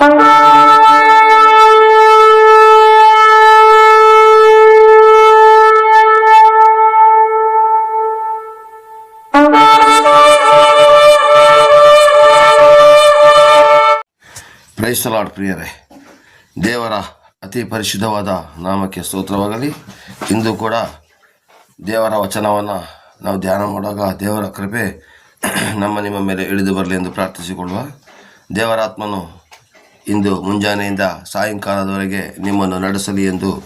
ಕ್ರೈಸ್ತಲಾಡ್ ಪ್ರಿಯರೇ. ದೇವರ ಅತಿ ಪರಿಶುದ್ಧವಾದ ನಾಮಕ್ಕೆ ಸ್ತೋತ್ರವಾಗಲಿ. ಇಂದು ಕೂಡ ದೇವರ ವಚನವನ್ನು ನಾವು ಧ್ಯಾನ ಮಾಡುವಾಗ ದೇವರ ಕೃಪೆ ನಮ್ಮ ನಿಮ್ಮ ಮೇಲೆ ಇಳಿದು ಬರಲಿ ಎಂದು ಪ್ರಾರ್ಥಿಸಿಕೊಳ್ಳುವ ದೇವರಾತ್ಮನು ಇಂದು ಮುಂಜಾನೆಯಿಂದ ಸಾಯಂಕಾಲದವರೆಗೆ ನಿಮ್ಮನ್ನು ನಡೆಸಲಿ ಎಂದು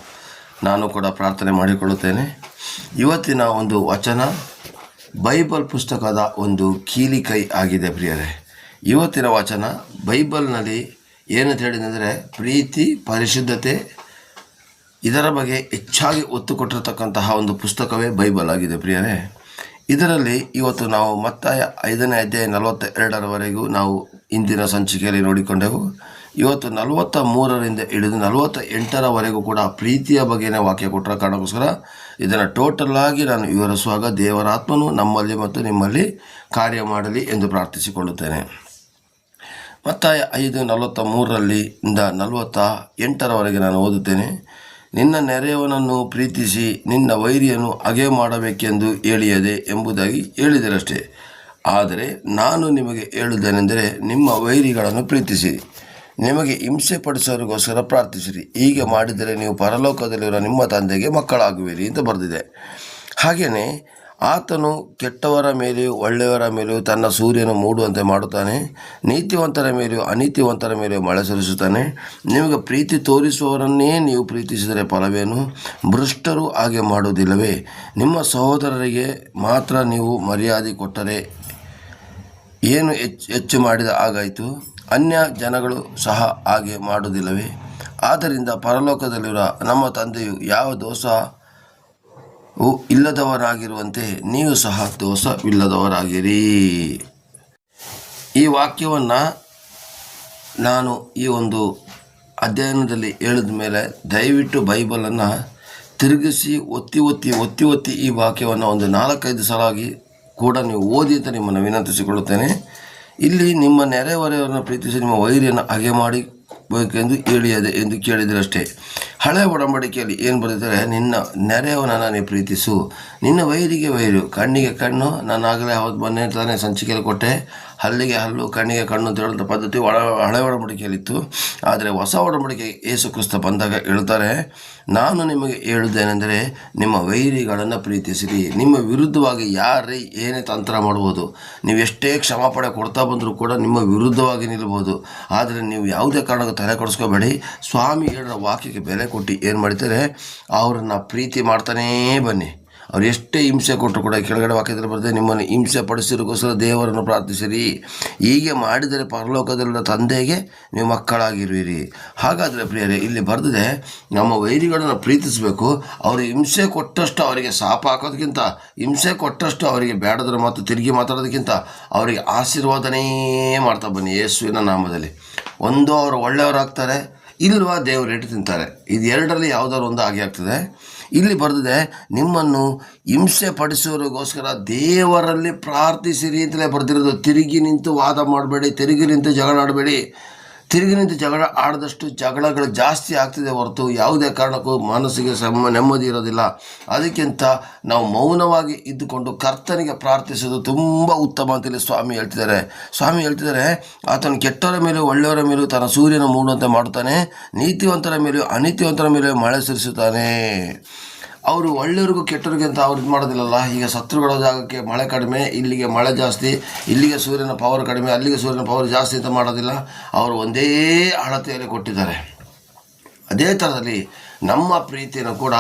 ನಾನು ಕೂಡ ಪ್ರಾರ್ಥನೆ ಮಾಡಿಕೊಳ್ಳುತ್ತೇನೆ. ಇವತ್ತಿನ ಒಂದು ವಚನ ಬೈಬಲ್ ಪುಸ್ತಕದ ಒಂದು ಕೀಲಿಕೈ ಆಗಿದೆ ಪ್ರಿಯರೇ. ಇವತ್ತಿನ ವಚನ ಬೈಬಲ್ನಲ್ಲಿ ಏನಂತ ಹೇಳಿದಂದರೆ ಪ್ರೀತಿ, ಪರಿಶುದ್ಧತೆ ಇದರ ಬಗ್ಗೆ ಹೆಚ್ಚಾಗಿ ಒತ್ತು ಕೊಟ್ಟಿರತಕ್ಕಂತಹ ಒಂದು ಪುಸ್ತಕವೇ ಬೈಬಲ್ ಆಗಿದೆ ಪ್ರಿಯರೇ. ಇದರಲ್ಲಿ ಇವತ್ತು ನಾವು ಮತ್ತಾಯ ಐದನೇ ಅಧ್ಯಾಯ ನಲವತ್ತ ಎರಡರವರೆಗೂ ನಾವು ಇಂದಿನ ಸಂಚಿಕೆಯಲ್ಲಿ ನೋಡಿಕೊಂಡೆವು. ಇವತ್ತು ನಲವತ್ತ ಮೂರರಿಂದ ಹಿಡಿದು ನಲವತ್ತ ಎಂಟರವರೆಗೂ ಕೂಡ ಪ್ರೀತಿಯ ಬಗೆನೇ ವಾಕ್ಯ ಕೊಟ್ಟರೆ ಕಾರಣಕ್ಕೋಸ್ಕರ ಇದನ್ನು ಆಗಿ ನಾನು ವಿವರಿಸುವಾಗ ದೇವರಾತ್ಮನು ನಮ್ಮಲ್ಲಿ ಮತ್ತು ನಿಮ್ಮಲ್ಲಿ ಕಾರ್ಯ ಮಾಡಲಿ ಎಂದು ಪ್ರಾರ್ಥಿಸಿಕೊಳ್ಳುತ್ತೇನೆ. ಮತ್ತಾಯ ಐದು ನಲವತ್ತ ಮೂರರಲ್ಲಿ ಇಂದ ನಲವತ್ತ ಎಂಟರವರೆಗೆ ನಾನು ಓದುತ್ತೇನೆ. ನಿನ್ನ ನೆರೆಯವನನ್ನು ಪ್ರೀತಿಸಿ ನಿನ್ನ ವೈರಿಯನ್ನು ಅಗೆ ಮಾಡಬೇಕೆಂದು ಹೇಳಿಯದೆ ಎಂಬುದಾಗಿ ಹೇಳಿದರಷ್ಟೇ. ಆದರೆ ನಾನು ನಿಮಗೆ ಹೇಳುವುದೇನೆಂದರೆ ನಿಮ್ಮ ವೈರಿಗಳನ್ನು ಪ್ರೀತಿಸಿ. ನಿಮಗೆ ಹಿಂಸೆ ಪಡಿಸೋರಿಗೋಸ್ಕರ ಪ್ರಾರ್ಥಿಸಿರಿ. ಹೀಗೆ ಮಾಡಿದರೆ ನೀವು ಪರಲೋಕದಲ್ಲಿರುವ ನಿಮ್ಮ ತಂದೆಗೆ ಮಕ್ಕಳಾಗುವಿರಿ ಅಂತ ಬರೆದಿದೆ. ಹಾಗೆಯೇ ಆತನು ಕೆಟ್ಟವರ ಮೇಲೆಯೂ ಒಳ್ಳೆಯವರ ಮೇಲೆಯೂ ತನ್ನ ಸೂರ್ಯನು ಮೂಡುವಂತೆ ಮಾಡುತ್ತಾನೆ. ನೀತಿವಂತರ ಮೇಲೆಯೂ ಅನೀತಿವಂತರ ಮೇಲೆಯೂ ಮಳೆ ಸುರಿಸುತ್ತಾನೆ. ನಿಮಗೆ ಪ್ರೀತಿ ತೋರಿಸುವವರನ್ನೇ ನೀವು ಪ್ರೀತಿಸಿದರೆ ಫಲವೇನು? ಭ್ರಷ್ಟರು ಹಾಗೆ ಮಾಡುವುದಿಲ್ಲವೇ? ನಿಮ್ಮ ಸಹೋದರರಿಗೆ ಮಾತ್ರ ನೀವು ಮರ್ಯಾದೆ ಕೊಟ್ಟರೆ ಏನು ಹೆಚ್ಚು ಹೆಚ್ಚು ಮಾಡಿದ ಹಾಗಾಯಿತು? ಅನ್ಯ ಜನಗಳು ಸಹ ಹಾಗೆ ಮಾಡುವುದಿಲ್ಲವೇ? ಆದ್ದರಿಂದ ಪರಲೋಕದಲ್ಲಿರುವ ನಮ್ಮ ತಂದೆಯು ಯಾವ ದೋಷ ಇಲ್ಲದವರಾಗಿರುವಂತೆ ನೀವು ಸಹ ದೋಷವಿಲ್ಲದವರಾಗಿರಿ. ಈ ವಾಕ್ಯವನ್ನು ನಾನು ಈ ಒಂದು ಅಧ್ಯಯನದಲ್ಲಿ ಹೇಳಿದ ಮೇಲೆ ದಯವಿಟ್ಟು ಬೈಬಲನ್ನು ತಿರುಗಿಸಿ ಒತ್ತಿ ಒತ್ತಿ ಒತ್ತಿ ಒತ್ತಿ ಈ ವಾಕ್ಯವನ್ನು ಒಂದು ನಾಲ್ಕೈದು ಸಲ ಆಗಿ ಕೂಡ ನೀವು ಓದಿ ಅಂತ ನಿಮ್ಮನ್ನು ವಿನಂತಿಸಿಕೊಳ್ಳುತ್ತೇನೆ. ಇಲ್ಲಿ ನಿಮ್ಮ ನೆರೆಹೊರೆಯವರನ್ನು ಪ್ರೀತಿಸಿ ನಿಮ್ಮ ವೈರಿಯನ್ನು ಹಾಗೆ ಮಾಡಿ ಬೇಕೆಂದು ಹೇಳಿಯದೆ ಎಂದು ಕೇಳಿದರಷ್ಟೇ. ಹಳೆ ಒಡಂಬಡಿಕೆಯಲ್ಲಿ ಏನು ಬರುತ್ತಾರೆ ನಿನ್ನ ನೆರೆಯವನನ್ನು ನೀನು ಪ್ರೀತಿಸು. ನಿನ್ನ ವೈರಿಗೆ ವೈರು. ಕಣ್ಣಿಗೆ ಕಣ್ಣು ನಾನು ಆಗಲೇ ಹೌದು, ಮೊನ್ನೆ ತಾನೇ ಸಂಚಿಕೆಯಲ್ಲಿ ಕೊಟ್ಟೆ. ಹಲ್ಲಿಗೆ ಹಲ್ಲು, ಕಣ್ಣಿಗೆ ಕಣ್ಣು ಅಂತ ಪದ್ಧತಿ ಒಳ, ಹಳೆ ಒಡಂಬಡಿಕೆಯಲ್ಲಿತ್ತು. ಆದರೆ ಹೊಸ ಒಡಂಬಡಿಕೆ ಏಸು ಕ್ರಿಸ್ತ ಬಂದಾಗ ಹೇಳ್ತಾರೆ, ನಾನು ನಿಮಗೆ ಹೇಳುವುದೇನೆಂದರೆ ನಿಮ್ಮ ವೈರಿಗಳನ್ನು ಪ್ರೀತಿಸಿರಿ. ನಿಮ್ಮ ವಿರುದ್ಧವಾಗಿ ಯಾರೇ ಏನೇ ತಂತ್ರ ಮಾಡ್ಬೋದು ನೀವು ಎಷ್ಟೇ ಕ್ಷಮಾಪಣೆ ಕೊಡ್ತಾ ಬಂದರೂ ಕೂಡ ನಿಮ್ಮ ವಿರುದ್ಧವಾಗಿ ನಿಲ್ಬೋದು. ಆದರೆ ನೀವು ಯಾವುದೇ ಕಾರಣಕ್ಕೂ ತಲೆ ಕೊಡಿಸ್ಕೋಬೇಡಿ. ಸ್ವಾಮಿ ಹೇಳಿರೋ ವಾಕ್ಯಕ್ಕೆ ಬೆಲೆ ಕೊಟ್ಟು ಏನು ಮಾಡ್ತಾರೆ ಅವರನ್ನು ಪ್ರೀತಿ ಮಾಡ್ತಾನೇ ಬನ್ನಿ. ಅವ್ರು ಎಷ್ಟೇ ಹಿಂಸೆ ಕೊಟ್ಟರು ಕೂಡ ಕೆಳಗಡೆ ವಾಕ್ಯದಲ್ಲಿ ಬರ್ತದೆ ನಿಮ್ಮನ್ನು ಹಿಂಸೆ ಪಡಿಸಿರೋಕ್ಕೋಸ್ಕರ ದೇವರನ್ನು ಪ್ರಾರ್ಥಿಸಿರಿ. ಹೀಗೆ ಮಾಡಿದರೆ ಪರಲೋಕದಲ್ಲಿನ ತಂದೆಗೆ ನೀವು ಮಕ್ಕಳಾಗಿರುವಿರಿ. ಹಾಗಾದರೆ ಪ್ರಿಯರೇ, ಇಲ್ಲಿ ಬರೆದಿದೆ, ನಮ್ಮ ವೈರಿಗಳನ್ನು ಪ್ರೀತಿಸಬೇಕು. ಅವರು ಹಿಂಸೆ ಕೊಟ್ಟಷ್ಟು ಅವರಿಗೆ ಶಾಪ ಹಾಕೋದಕ್ಕಿಂತ, ಹಿಂಸೆ ಕೊಟ್ಟಷ್ಟು ಅವರಿಗೆ ಬೇಡದ್ರ ಮಾತು ತಿರುಗಿ ಮಾತಾಡೋದಕ್ಕಿಂತ ಅವರಿಗೆ ಆಶೀರ್ವಾದನೇ ಮಾಡ್ತಾ ಬನ್ನಿ ಯೇಸುವಿನ ನಾಮದಲ್ಲಿ. ಒಂದು ಅವರು ಒಳ್ಳೆಯವರಾಗ್ತಾರೆ ಇಲ್ವಾ ದೇವರು ಇಟ್ಟು ತಿಂತಾರೆ? ಇದು ಎರಡರಲ್ಲಿ ಯಾವುದಾದ್ರು ಒಂದು ಆಗಿ ಆಗ್ತದೆ. ಇಲ್ಲಿ ಬರೆದಿದೆ, ನಿಮ್ಮನ್ನು ಹಿಂಸೆ ಪಡಿಸೋರಿಗೋಸ್ಕರ ದೇವರಲ್ಲಿ ಪ್ರಾರ್ಥಿಸಿರಿ ಅಂತಲೇ ಬರ್ತಿರೋದು ತಿರುಗಿ ನಿಂತು ವಾದ ಮಾಡಬೇಡಿ, ತಿರುಗಿ ನಿಂತು ಜಗಳ ಆಡಬೇಡಿ. ತಿರುಗಿ ನಿಂತು ಜಗಳ ಆಡದಷ್ಟು ಜಗಳಗಳು ಜಾಸ್ತಿ ಆಗ್ತಿದೆ ಹೊರತು ಯಾವುದೇ ಕಾರಣಕ್ಕೂ ಮನಸ್ಸಿಗೆ ಸಮ, ನೆಮ್ಮದಿ ಇರೋದಿಲ್ಲ. ಅದಕ್ಕಿಂತ ನಾವು ಮೌನವಾಗಿ ಇದ್ದುಕೊಂಡು ಕರ್ತನಿಗೆ ಪ್ರಾರ್ಥಿಸೋದು ತುಂಬ ಉತ್ತಮ ಅಂತೇಳಿ ಸ್ವಾಮಿ ಹೇಳ್ತಿದ್ದಾರೆ. ಸ್ವಾಮಿ ಹೇಳ್ತಿದ್ದಾರೆ, ಆತನು ಕೆಟ್ಟವರ ಮೇಲೂ ಒಳ್ಳೆಯವರ ಮೇಲೂ ತನ್ನ ಸೂರ್ಯನ ಮೂಡುವಂತೆ ಮಾಡುತ್ತಾನೆ, ನೀತಿವಂತರ ಮೇಲೂ ಅನೀತಿವಂತರ ಮೇಲೆ ಮಳೆ ಸುರಿಸುತ್ತಾನೆ. ಅವರು ಒಳ್ಳೆಯವ್ರಿಗೂ ಕೆಟ್ಟವ್ರಿಗೆ ಅಂತ ಅವ್ರು ಇದು ಮಾಡೋದಿಲ್ಲಲ್ಲ. ಈಗ ಸತ್ರುಗಳ ಜಾಗಕ್ಕೆ ಮಳೆ ಕಡಿಮೆ, ಇಲ್ಲಿಗೆ ಮಳೆ ಜಾಸ್ತಿ, ಇಲ್ಲಿಗೆ ಸೂರ್ಯನ ಪವರ್ ಕಡಿಮೆ, ಅಲ್ಲಿಗೆ ಸೂರ್ಯನ ಪವರ್ ಜಾಸ್ತಿ ಅಂತ ಮಾಡೋದಿಲ್ಲ. ಅವರು ಒಂದೇ ಅಳತೆಯಲ್ಲಿ ಕೊಟ್ಟಿದ್ದಾರೆ. ಅದೇ ಥರದಲ್ಲಿ ನಮ್ಮ ಪ್ರೀತಿಯನ್ನು ಕೂಡ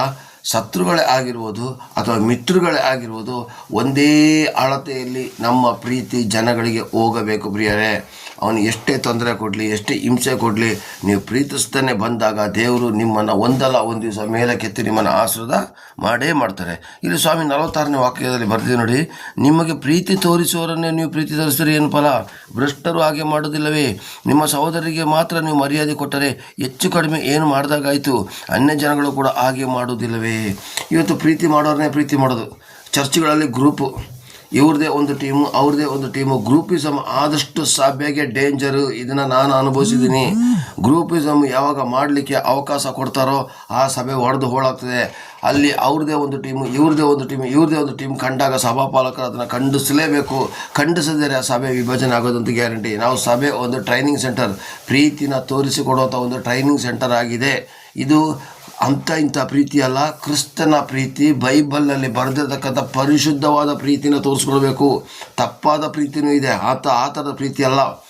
ಶತ್ರುಗಳೇ ಆಗಿರ್ಬೋದು ಅಥವಾ ಮಿತ್ರಗಳೇ ಆಗಿರ್ಬೋದು ಒಂದೇ ಅಳತೆಯಲ್ಲಿ ನಮ್ಮ ಪ್ರೀತಿ ಜನಗಳಿಗೆ ಹೋಗಬೇಕು ಪ್ರಿಯರೇ. ಅವನು ಎಷ್ಟೇ ತೊಂದರೆ ಕೊಡಲಿ, ಎಷ್ಟೇ ಹಿಂಸೆ ಕೊಡಲಿ, ನೀವು ಪ್ರೀತಿಸ್ತಾನೆ ಬಂದಾಗ ದೇವರು ನಿಮ್ಮನ್ನು ಒಂದಲ್ಲ ಒಂದು ದಿವಸ ಮೇಲಕ್ಕೆತ್ತಿ ನಿಮ್ಮನ್ನು ಆಶ್ರದ ಮಾಡೇ ಮಾಡ್ತಾರೆ. ಇಲ್ಲಿ ಸ್ವಾಮಿ ನಲವತ್ತಾರನೇ ವಾಕ್ಯದಲ್ಲಿ ಬರ್ತೀವಿ ನೋಡಿ, ನಿಮಗೆ ಪ್ರೀತಿ ತೋರಿಸುವವರನ್ನೇ ನೀವು ಪ್ರೀತಿ ತೋರಿಸಿದ್ರೆ ಏನು ಫಲ ಭ್ರಷ್ಟರು ಹಾಗೆ ಮಾಡೋದಿಲ್ಲವೇ ನಿಮ್ಮ ಸಹೋದರಿಗೆ ಮಾತ್ರ ನೀವು ಮರ್ಯಾದೆ ಕೊಟ್ಟರೆ ಹೆಚ್ಚು ಕಡಿಮೆ ಏನು ಮಾಡಿದಾಗಾಯಿತು? ಅನ್ಯ ಜನಗಳು ಕೂಡ ಹಾಗೆ ಮಾಡೋದಿಲ್ಲವೇ ಇವತ್ತು ಪ್ರೀತಿ ಮಾಡೋರನ್ನೇ ಪ್ರೀತಿ ಮಾಡೋದು. ಚರ್ಚ್ಗಳಲ್ಲಿ ಗ್ರೂಪು. ಇವ್ರದ್ದೇ ಒಂದು ಟೀಮು ಅವ್ರದೇ ಒಂದು ಟೀಮು ಗ್ರೂಪಿಸಮ್ ಆದಷ್ಟು ಸಭೆಗೆ ಡೇಂಜರು ಇದನ್ನು ನಾನು ಅನುಭವಿಸಿದ್ದೀನಿ. ಗ್ರೂಪಿಸಮ್ ಯಾವಾಗ ಮಾಡಲಿಕ್ಕೆ ಅವಕಾಶ ಕೊಡ್ತಾರೋ ಆ ಸಭೆ ಹೊಡೆದು ಹೋಳಾಗ್ತದೆ ಅಲ್ಲಿ ಅವ್ರದೇ ಒಂದು ಟೀಮು ಇವ್ರದೇ ಒಂದು ಟೀಮ್ ಇವ್ರದೇ ಒಂದು ಟೀಮ್ ಕಂಡಾಗ ಸಭಾಪಾಲಕರು ಅದನ್ನು ಖಂಡಿಸಲೇಬೇಕು. ಖಂಡಿಸಿದರೆ ಆ ಸಭೆ ವಿಭಜನೆ ಆಗೋದಂತ ಗ್ಯಾರಂಟಿ ನಾವು ಸಭೆ ಒಂದು ಟ್ರೈನಿಂಗ್ ಸೆಂಟರ್ ಪ್ರೀತಿನ ತೋರಿಸಿಕೊಡುವಂಥ ಒಂದು ಟ್ರೈನಿಂಗ್ ಸೆಂಟರ್ ಆಗಿದೆ. ಇದು ಅಂಥ ಇಂಥ ಪ್ರೀತಿ ಅಲ್ಲ. ಕ್ರಿಸ್ತನ ಪ್ರೀತಿ, ಬೈಬಲ್ನಲ್ಲಿ ಬರೆದಿರ್ತಕ್ಕಂಥ ಪರಿಶುದ್ಧವಾದ ಪ್ರೀತಿನ ತೋರಿಸ್ಕೊಳ್ಬೇಕು ತಪ್ಪಾದ ಪ್ರೀತಿನೂ ಇದೆ. ಆತ ಆ ಥರದ ಪ್ರೀತಿ ಅಲ್ಲ.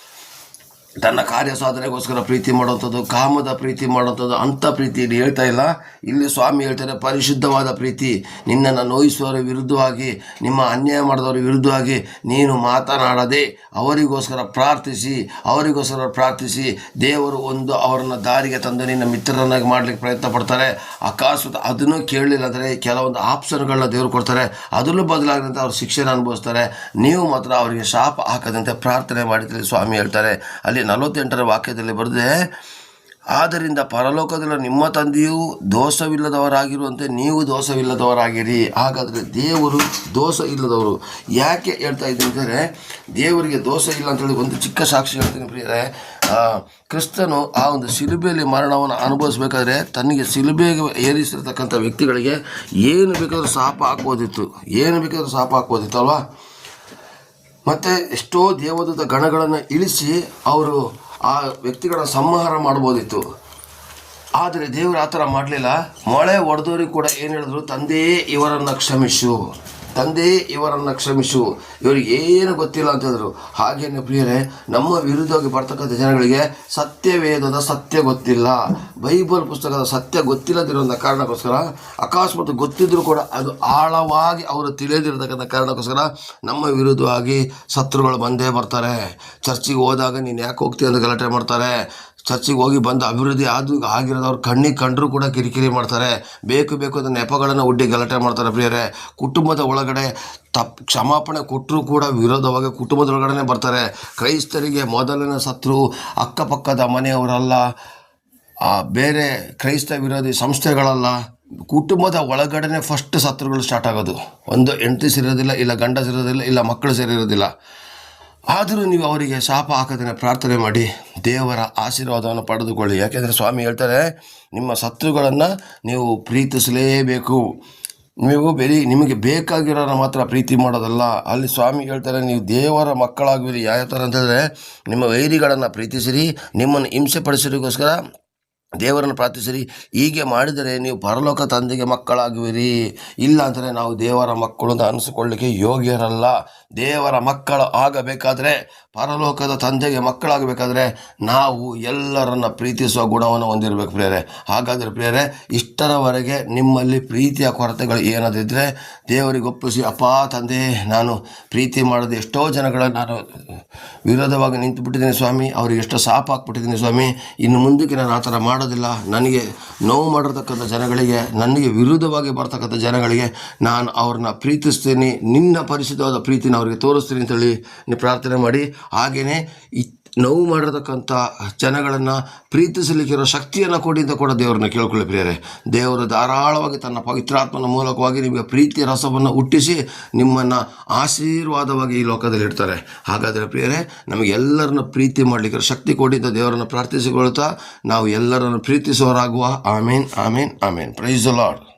ತನ್ನ ಕಾರ್ಯ ಸಾಧನೆಗೋಸ್ಕರ ಪ್ರೀತಿ ಮಾಡುವಂಥದ್ದು, ಕಾಮದ ಪ್ರೀತಿ ಮಾಡುವಂಥದ್ದು ಅಂಥ ಪ್ರೀತಿ ಇಲ್ಲಿ ಹೇಳ್ತಾ ಇಲ್ಲ. ಇಲ್ಲಿ ಸ್ವಾಮಿ ಹೇಳ್ತಾರೆ, ಪರಿಶುದ್ಧವಾದ ಪ್ರೀತಿ. ನಿನ್ನನ್ನು ನೋಯಿಸುವವರ ವಿರುದ್ಧವಾಗಿ, ನಿಮ್ಮ ಅನ್ಯಾಯ ಮಾಡಿದವರ ವಿರುದ್ಧವಾಗಿ ನೀನು ಮಾತನಾಡದೆ ಅವರಿಗೋಸ್ಕರ ಪ್ರಾರ್ಥಿಸಿ ಅವರಿಗೋಸ್ಕರ ಪ್ರಾರ್ಥಿಸಿ ದೇವರು ಒಂದು ಅವರನ್ನು ದಾರಿಗೆ ತಂದು ನಿನ್ನ ಮಿತ್ರರನ್ನಾಗಿ ಮಾಡಲಿಕ್ಕೆ ಪ್ರಯತ್ನ ಪಡ್ತಾರೆ. ಅಕಸ್ಮಾತ್ ಅದನ್ನು ಕೇಳಲಿಲ್ಲ ಅಂದರೆ ಕೆಲವೊಂದು ಆಪ್ಷನ್ಗಳನ್ನ ದೇವರು ಕೊಡ್ತಾರೆ. ಅದರಲ್ಲೂ ಬದಲಾಗದಂತೆ ಅವರು ಶಿಕ್ಷೆನ ಅನುಭವಿಸ್ತಾರೆ. ನೀವು ಮಾತ್ರ ಅವರಿಗೆ ಶಾಪ ಹಾಕದಂತೆ ಪ್ರಾರ್ಥನೆ ಮಾಡಿದರೆ ಸ್ವಾಮಿ ಹೇಳ್ತಾರೆ. ಅಲ್ಲಿ ನಲವತ್ತೆಂಟರ ವಾಕ್ಯದಲ್ಲಿ ಬರೆದೆ, ಆದ್ದರಿಂದ ಪರಲೋಕದಲ್ಲಿ ನಿಮ್ಮ ತಂದೆಯು ದೋಷವಿಲ್ಲದವರಾಗಿರುವಂತೆ ನೀವು ದೋಷವಿಲ್ಲದವರಾಗಿರಿ. ಹಾಗಾದರೆ ದೇವರು ದೋಷ ಇಲ್ಲದವರು ಯಾಕೆ ಹೇಳ್ತಾ ಇದ್ದೀನಿ ಅಂದರೆ, ದೇವರಿಗೆ ದೋಷ ಇಲ್ಲ ಅಂತೇಳಿ ಒಂದು ಚಿಕ್ಕ ಸಾಕ್ಷಿ ಹೇಳ್ತೀನಿ ಪ್ರಿಯರೇ. ಕ್ರಿಸ್ತನು ಆ ಒಂದು ಶಿಲುಬೆಯಲ್ಲಿ ಮರಣವನ್ನು ಅನುಭವಿಸಬೇಕಾದ್ರೆ ತನಗೆ ಶಿಲುಬೆಗೆ ಏರಿಸಿರ್ತಕ್ಕಂಥ ವ್ಯಕ್ತಿಗಳಿಗೆ ಏನು ಬೇಕಾದರೂ ಸಾಪ ಹಾಕ್ಬೋದಿತ್ತು. ಏನು ಬೇಕಾದರೂ ಸಾಪ ಹಾಕ್ಬೋದಿತ್ತು ಅಲ್ವಾ ಮತ್ತು ಎಷ್ಟೋ ದೇವದೂತ ಗಣಗಳನ್ನು ಇಳಿಸಿ ಅವರು ಆ ವ್ಯಕ್ತಿಗಳ ಸಂಹಾರ ಮಾಡ್ಬೋದಿತ್ತು ಆದರೆ ದೇವರು ಆ ಥರ ಮಾಡಲಿಲ್ಲ. ಮಳೆ ಹೊಡೆದವ್ರಿಗೆ ಕೂಡ ಏನು ಹೇಳಿದ್ರು, ತಂದೆಯೇ ಇವರನ್ನು ಕ್ಷಮಿಸು. ತಂದೆಯೇ ಇವರನ್ನು ಕ್ಷಮಿಸು. ಇವರಿಗೆ ಏನು ಗೊತ್ತಿಲ್ಲ ಅಂತ ಹೇಳಿದ್ರು. ಹಾಗೇನೆ ಪ್ರಿಯರೇ, ನಮ್ಮ ವಿರುದ್ಧವಾಗಿ ಬರ್ತಕ್ಕಂಥ ಜನಗಳಿಗೆ ಸತ್ಯವೇದದ ಸತ್ಯ ಗೊತ್ತಿಲ್ಲ. ಬೈಬಲ್ ಪುಸ್ತಕದ ಸತ್ಯ ಗೊತ್ತಿಲ್ಲದಿರೋಂಥ ಕಾರಣಕ್ಕೋಸ್ಕರ, ಅಕಸ್ಮಾತ್ ಗೊತ್ತಿದ್ದರೂ ಕೂಡ ಅದು ಆಳವಾಗಿ ಅವರು ತಿಳಿದಿರತಕ್ಕಂಥ ಕಾರಣಕ್ಕೋಸ್ಕರ ನಮ್ಮ ವಿರುದ್ಧವಾಗಿ ಶತ್ರುಗಳು ಬಂದೇ ಬರ್ತಾರೆ. ಚರ್ಚಿಗೆ ಹೋದಾಗ ನೀನು ಯಾಕೆ ಹೋಗ್ತೀಯ ಅಂತ ಗಲಾಟೆ ಮಾಡ್ತಾರೆ. ಚರ್ಚಿಗೆ ಹೋಗಿ ಬಂದು ಅಭಿವೃದ್ಧಿ ಆದು ಆಗಿರೋದವ್ರು ಕಣ್ಣಿಗೆ ಕಂಡರೂ ಕೂಡ ಕಿರಿಕಿರಿ ಮಾಡ್ತಾರೆ. ಬೇಕು ಬೇಕು ಅದನ್ನು ನೆಪಗಳನ್ನು ಒಡ್ಡಿ ಗಲಾಟೆ ಮಾಡ್ತಾರೆ ಪ್ರಿಯರೇ. ಕುಟುಂಬದ ಒಳಗಡೆ ತಪ್ ಕ್ಷಮಾಪಣೆ ಕೊಟ್ಟರೂ ಕೂಡ ವಿರೋಧವಾಗಿ ಕುಟುಂಬದ ಒಳಗಡೆ ಬರ್ತಾರೆ. ಕ್ರೈಸ್ತರಿಗೆ ಮೊದಲನೇ ಶತ್ರು ಅಕ್ಕಪಕ್ಕದ ಮನೆಯವರಲ್ಲ ಬೇರೆ ಕ್ರೈಸ್ತ ವಿರೋಧಿ ಸಂಸ್ಥೆಗಳಲ್ಲ. ಕುಟುಂಬದ ಒಳಗಡೆ ಫಸ್ಟ್ ಶತ್ರುಗಳು ಸ್ಟಾರ್ಟ್ ಆಗೋದು. ಒಂದು ಹೆಂಡತಿ ಸೇರಿರೋದಿಲ್ಲ, ಇಲ್ಲ ಗಂಡ ಸೇರಿರೋದಿಲ್ಲ, ಇಲ್ಲ ಮಕ್ಕಳು ಸೇರಿರೋದಿಲ್ಲ. ಆದರೂ ನೀವು ಅವರಿಗೆ ಶಾಪ ಹಾಕೋದನ್ನು ಪ್ರಾರ್ಥನೆ ಮಾಡಿ. ದೇವರ ಆಶೀರ್ವಾದವನ್ನು ಪಡೆದುಕೊಳ್ಳಿ. ಯಾಕೆಂದರೆ ಸ್ವಾಮಿ ಹೇಳ್ತಾರೆ, ನಿಮ್ಮ ಶತ್ರುಗಳನ್ನು ನೀವು ಪ್ರೀತಿಸಲೇಬೇಕು. ನೀವು ಬರೀ, ನಿಮಗೆ ಬೇಕಾಗಿರೋರ ಮಾತ್ರ ಪ್ರೀತಿ ಮಾಡೋದಲ್ಲ. ಅಲ್ಲಿ ಸ್ವಾಮಿ ಹೇಳ್ತಾರೆ, ನೀವು ದೇವರ ಮಕ್ಕಳಾಗುವಿರಿ. ಯಾವ ಥರ ಅಂತಂದರೆ ನಿಮ್ಮ ವೈರಿಗಳನ್ನು ಪ್ರೀತಿಸಿರಿ, ನಿಮ್ಮನ್ನು ಹಿಂಸೆ ಪಡಿಸೋದಕ್ಕೋಸ್ಕರ ದೇವರನ್ನು ಪ್ರಾರ್ಥಿಸಿರಿ. ಹೀಗೆ ಮಾಡಿದರೆ ನೀವು ಪರಲೋಕ ತಂದೆಗೆ ಮಕ್ಕಳಾಗುವಿರಿ. ಇಲ್ಲ ಅಂದರೆ ನಾವು ದೇವರ ಮಕ್ಕಳು ಅಂತ ಅನಿಸಿಕೊಳ್ಳಿಕ್ಕೆ ಯೋಗ್ಯರಲ್ಲ. ದೇವರ ಮಕ್ಕಳು ಆಗಬೇಕಾದರೆ, ಪರಲೋಕದ ತಂದೆಗೆ ಮಕ್ಕಳಾಗಬೇಕಾದ್ರೆ ನಾವು ಎಲ್ಲರನ್ನ ಪ್ರೀತಿಸುವ ಗುಣವನ್ನು ಹೊಂದಿರಬೇಕು ಪ್ರಿಯರೇ. ಹಾಗಾದರೆ ಪ್ರಿಯರೇ, ಇಷ್ಟರವರೆಗೆ ನಿಮ್ಮಲ್ಲಿ ಪ್ರೀತಿಯ ಕೊರತೆಗಳು ಏನಾದಿದ್ದರೆ ದೇವರಿಗೆ ಒಪ್ಪಿಸಿ, ಅಪ್ಪ, ತಂದೆ, ನಾನು ಪ್ರೀತಿ ಮಾಡೋದು ಎಷ್ಟೋ ಜನಗಳ ನಾನು ವಿರೋಧವಾಗಿ ನಿಂತು ಬಿಟ್ಟಿದ್ದೀನಿ ಸ್ವಾಮಿ. ಅವ್ರಿಗೆ ಎಷ್ಟೋ ಸಾಪ್ ಹಾಕ್ಬಿಟ್ಟಿದ್ದೀನಿ ಸ್ವಾಮಿ. ಇನ್ನು ಮುಂದಕ್ಕೆ ನಾನು ಆ ಥರ ಮಾಡೋದಿಲ್ಲ. ನನಗೆ ನೋವು ಮಾಡಿರ್ತಕ್ಕಂಥ ಜನಗಳಿಗೆ, ನನಗೆ ವಿರುದ್ಧವಾಗಿ ಬರ್ತಕ್ಕಂಥ ಜನಗಳಿಗೆ ನಾನು ಅವ್ರನ್ನ ಪ್ರೀತಿಸ್ತೀನಿ, ನಿನ್ನ ಪರಿಶುದ್ಧವಾದ ಪ್ರೀತಿನ ಅವರಿಗೆ ತೋರಿಸ್ತೀನಿ ಅಂತೇಳಿ ನೀವು ಪ್ರಾರ್ಥನೆ ಮಾಡಿ. ಹಾಗೆಯೇ ನೋವು ಮಾಡಿರ್ತಕ್ಕಂಥ ಜನಗಳನ್ನು ಪ್ರೀತಿಸಲಿಕ್ಕಿರೋ ಶಕ್ತಿಯನ್ನು ಕೊಡಿ ಅಂತ ಕೂಡ ದೇವರನ್ನ ಕೇಳ್ಕೊಳ್ಳಿ ಪ್ರಿಯರೇ. ದೇವರು ಧಾರಾಳವಾಗಿ ತನ್ನ ಪವಿತ್ರಾತ್ಮನ ಮೂಲಕವಾಗಿ ನಿಮಗೆ ಪ್ರೀತಿಯ ರಸವನ್ನು ಹುಟ್ಟಿಸಿ ನಿಮ್ಮನ್ನು ಆಶೀರ್ವಾದವಾಗಿ ಈ ಲೋಕದಲ್ಲಿ ಇಡ್ತಾರೆ. ಹಾಗಾದರೆ ಪ್ರಿಯರೇ, ನಮಗೆಲ್ಲರನ್ನ ಪ್ರೀತಿ ಮಾಡಲಿಕ್ಕೆ ಶಕ್ತಿ ಕೊಡಿ ಅಂತ ದೇವರನ್ನು ಪ್ರಾರ್ಥಿಸಿಕೊಳ್ತಾ ನಾವು ಎಲ್ಲರನ್ನು ಪ್ರೀತಿಸೋರಾಗುವ ಆಮೇನ್ ಆಮೇನ್ ಆಮೇನ್. Price lord